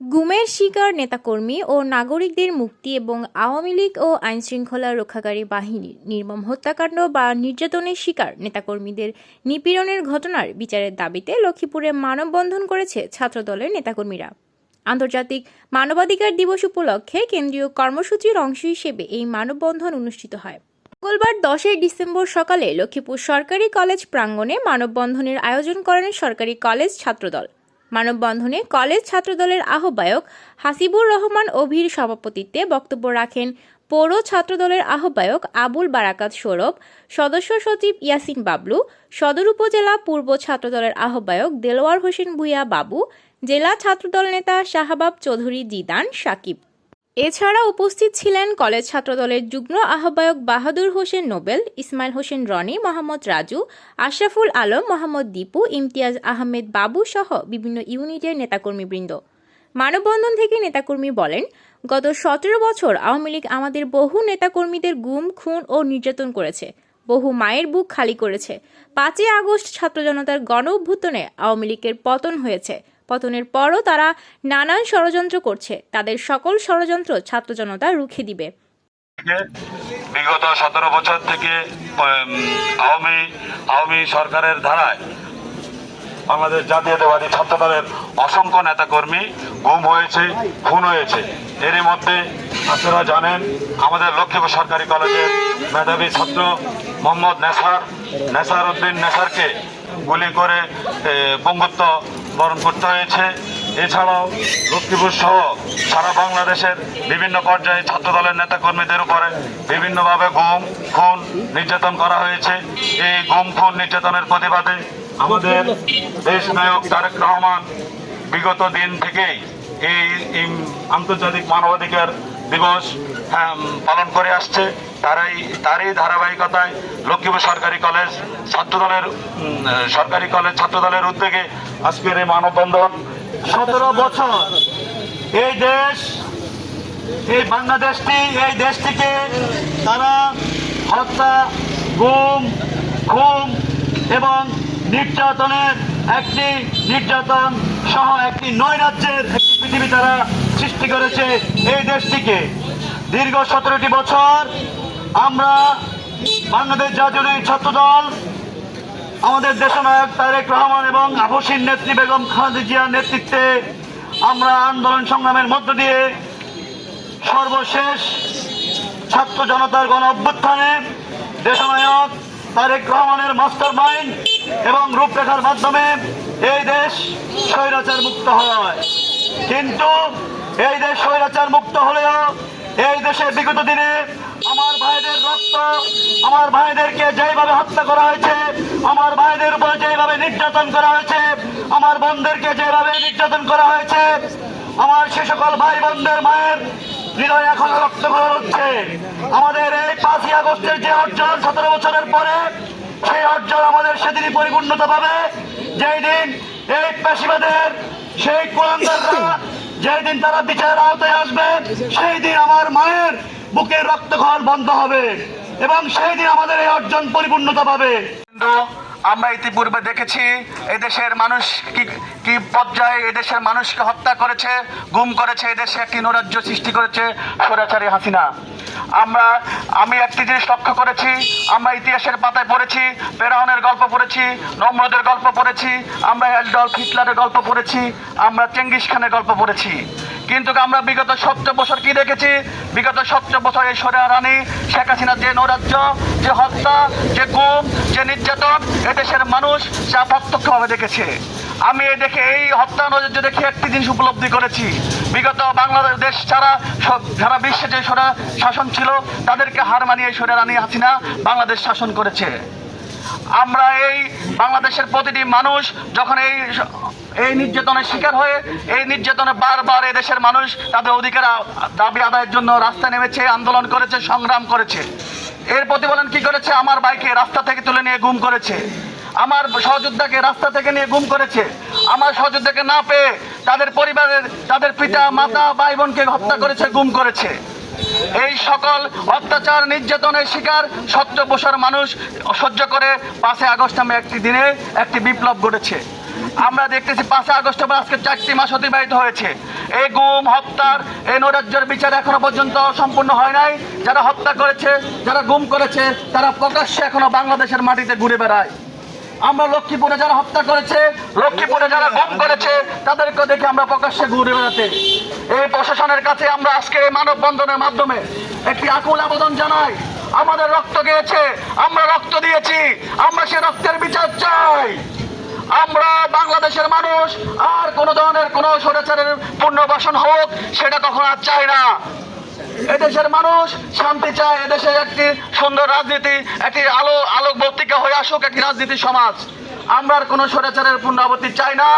গুমের শিকার নেতাকর্মী ও নাগরিকদের মুক্তি এবং আওয়ামী লীগ ও আইনশৃঙ্খলা রক্ষাকারী বাহিনীর নির্মম হত্যাকাণ্ড বা নির্যাতনের শিকার নেতাকর্মীদের নিপীড়নের ঘটনার বিচারের দাবিতে লক্ষ্মীপুরে মানববন্ধন করেছে ছাত্রদলের নেতাকর্মীরা। আন্তর্জাতিক মানবাধিকার দিবস উপলক্ষে কেন্দ্রীয় কর্মসূচির অংশ হিসেবে এই মানববন্ধন অনুষ্ঠিত হয়। মঙ্গলবার দশই ডিসেম্বর সকালে লক্ষ্মীপুর সরকারি কলেজ প্রাঙ্গণে মানববন্ধনের আয়োজন করেন সরকারি কলেজ ছাত্রদল। মানববন্ধনে কলেজ ছাত্রদলের আহ্বায়ক হাসিবুর রহমান অভির সভাপতিত্বে বক্তব্য রাখেন পৌর ছাত্রদলের আহ্বায়ক আবুল বারাকাত সৌরভ, সদস্য সচিব ইয়াসিন বাবলু, সদর উপজেলা পূর্ব ছাত্রদলের আহ্বায়ক দেলোয়ার হোসেন ভুইয়া বাবু, জেলা ছাত্রদল নেতা শাহাবাব চৌধুরী জিদান, সাকিব এছাড়া উপস্থিত ছিলেন কলেজ ছাত্রদলের যুগ্ম আহ্বায়ক বাহাদুর হোসেন নোবেল, ইসমাইল হোসেন রনি, মোহাম্মদ রাজু, আশরাফুল আলম, মোহাম্মদ দীপু, ইমতিয়াজ আহমেদ বাবু সহ বিভিন্ন ইউনিটের নেতাকর্মীবৃন্দ। মানববন্ধন থেকে নেতাকর্মী বলেন, গত সতেরো বছর আওয়ামী লীগ আমাদের বহু নেতাকর্মীদের গুম, খুন ও নির্যাতন করেছে। বহু মায়ের বুক খালি করেছে। পাঁচই আগস্ট ছাত্র জনতার গণ অভ্যুত্থানে আওয়ামী লীগের পতন হয়েছে। পতনের পরও তারা নানান ষড়যন্ত্র করছে। তাদের সকল ষড়যন্ত্র ছাত্র জনতা রুখে দিবে। বিগত সতেরো বছর থেকে আওয়ামী আওয়ামী সরকারের ধারায় বাংলাদেশ জাতীয়তাবাদী ছাত্র দলের অসংখ্য নেতাকর্মী গুম হয়েছে খুন হয়েছে। এরই মধ্যে আপনারা জানেন আমাদের লক্ষ্মীপুর সরকারি কলেজের মেধাবী ছাত্র মোহাম্মদ নেসার নেসার উদ্দিন নেসারকে গুলি করে এ, পঙ্গুত্ব বরণ করতে হয়েছে। এছাড়াও লক্ষ্মীপুর সহ সারা বাংলাদেশের বিভিন্ন পর্যায়ে ছাত্র দলের নেতাকর্মীদের উপরে বিভিন্নভাবে গুম, খুন, নির্যাতন করা হয়েছে। এই গুম, খুন, নির্যাতনের প্রতিবাদে আমাদের দেশ নায়ক তারেক রহমান বিগত দিন থেকেই এই আন্তর্জাতিক মানবাধিকার দিবস পালন করে আসছে। তারাই, তারই ধারাবাহিকতায় লক্ষ্মীপুর সরকারি কলেজ ছাত্রদলের সরকারি কলেজ ছাত্রদলের উদ্যোগে আজকের এই মানববন্ধন সতেরো বছর। এই দেশ, এই বাংলাদেশটি, এই দেশটিকে তারা হত্যা, গুম, খুন এবং নির্যাতনের একটি নির্যাতন সহ একটি নৈরাজ্যের একটি পৃথিবী তারা সৃষ্টি করেছে এই দেশটিকে। দীর্ঘ সতেরোটি বছর আমরা বাংলাদেশ জাতীয় ছাত্র দল আমাদের দেশনায়ক তারেক রহমান এবং আপসীর নেত্রী বেগম খালেদা জিয়ার নেতৃত্বে আমরা আন্দোলন সংগ্রামের মধ্য দিয়ে সর্বশেষ ছাত্র জনতার গণ অভ্যুত্থানে দেশনায়ক তারেক রহমানের মাস্টার মাইন্ড এবং রূপরেখার মাধ্যমে এই দেশ স্বৈরাচার মুক্ত হয়। কিন্তু এই দেশ স্বৈরাচার মুক্ত হলেও এই দেশে বিগত দিনে আমার ভাইদের রক্ত, আমার ভাইদেরকে যেভাবে হত্যা করা হয়েছে, আমার ভাইদের উপর যেভাবে নির্যাতন করা হয়েছে, আমার বোনদেরকে যেভাবে নির্যাতন করা হয়েছে, আমার সে সকল ভাই বোনদের মায়ের হৃদয় এখন রক্ত করা হচ্ছে। আমাদের এই পাঁচই আগস্টের যে অর্জন সতেরো বছরের পরে, সেই অর্জন আমাদের সেদিনই পরিপূর্ণতা পাবে। যেই দিন এই পেশিবাদের সেই কুলাঙ্গাররা যেই দিন তারা বিচারের আওতায় আসবে, সেই দিন আমার মায়ের বুকের রক্তক্ষরণ বন্ধ হবে এবং সেই দিন আমাদের এই অর্জন পরিপূর্ণতা পাবে। আমরা ইতিপূর্বে দেখেছি এদেশের মানুষ কি কি পর্যায়ে এদেশের মানুষকে হত্যা করেছে, গুম করেছে, এদেশে একটি নৈরাজ্য সৃষ্টি করেছে স্বৈরাচারী হাসিনা। আমরা, আমি একটি জিনিস লক্ষ্য করেছি, আমরা ইতিহাসের পাতায় পড়েছি পেরাহনের গল্প পড়েছি, নম্রদের গল্প পড়েছি, আমরা এলডল হিটলারের গল্প পড়েছি, আমরা চেঙ্গিস খানের গল্প পড়েছি। কিন্তু আমরা বিগত সত্তর বছর কি দেখেছি? বিগত সত্তর বছর এই সরে রানী শেখ হাসিনা যে নৈরাজ্য, যে হত্যা, যে গুম, যে নির্যাতন এদেশের মানুষ যা প্রত্যক্ষভাবে দেখেছে। আমি এই দেখে এই হত্যা নৈরাজ্য দেখে একটি জিনিস উপলব্ধি করেছি। বিগত বাংলাদেশ ছাড়া সারা বিশ্বে যে সরা শাসন ছিল, তাদেরকে হার মানিয়ে সরে রানী হাসিনা বাংলাদেশ শাসন করেছে। আমরা এই বাংলাদেশের প্রতিটি মানুষ যখন এই এই নির্যাতনের শিকার হয়ে এই নির্যাতনে বারবার এই দেশের মানুষ তাদের অধিকার দাবি আদায়ের জন্য রাস্তায় নেমেছে, আন্দোলন করেছে, সংগ্রাম করেছে। এর প্রতিফলন কি করেছে? আমার বাইকে রাস্তা থেকে তুলে নিয়ে গুম করেছে। আমার সহযোদ্ধাকে রাস্তা থেকে নিয়ে গুম করেছে। আমার সহযোদ্ধাকে না পেয়ে তাদের পরিবারের, তাদের পিতা, মাতা ভাই বোনকে হত্যা করেছে, গুম করেছে। এই সকল অত্যাচার, নির্যাতনের শিকার, সত্য বছর মানুষ সহ্য করে পাঁচই আগস্ট নামে একটি দিনে একটি বিপ্লব ঘটেছে। আমরা দেখতেছি পাঁচই আগস্ট আজকে চারটি মাস অতিবাহিত হয়েছে। এই গুম, হত্যার এই নৈরাজ্যের বিচার এখনও পর্যন্ত সম্পূর্ণ হয় নাই। যারা হত্যা করেছে, যারা গুম করেছে, তারা প্রকাশ্যে এখনও বাংলাদেশের মাটিতে ঘুরে বেড়ায়। আমরা লক্ষ্মীপুরে যারা হত্যা করেছে, লক্ষ্মীপুরে যারা গুম করেছে, তাদেরকে দেখে আমরা প্রকাশ্যে ঘুরে বেড়াতে। এই প্রশাসনের কাছে আমরা আজকে এই মানববন্ধনের মাধ্যমে একটি আকুল আবেদন জানাই। আমাদের রক্ত গিয়েছে, আমরা রক্ত দিয়েছি, আমরা সে রক্তের বিচার চাই। আমরা বাংলাদেশের মানুষ, আর কোন ধরনের কোন স্বৈরাচারের পুনর্বাসন হোক, সেটা কখনো আর চাই না। এদেশের মানুষ শান্তি চায়, এদেশে একটি সুন্দর রাজনীতি, একটি আলো আলোক বর্তিকা হয়ে আসুক একটি রাজনীতি সমাজ। আমরা কোনো স্বৈরাচারের পুনরাবৃত্তি চাই না।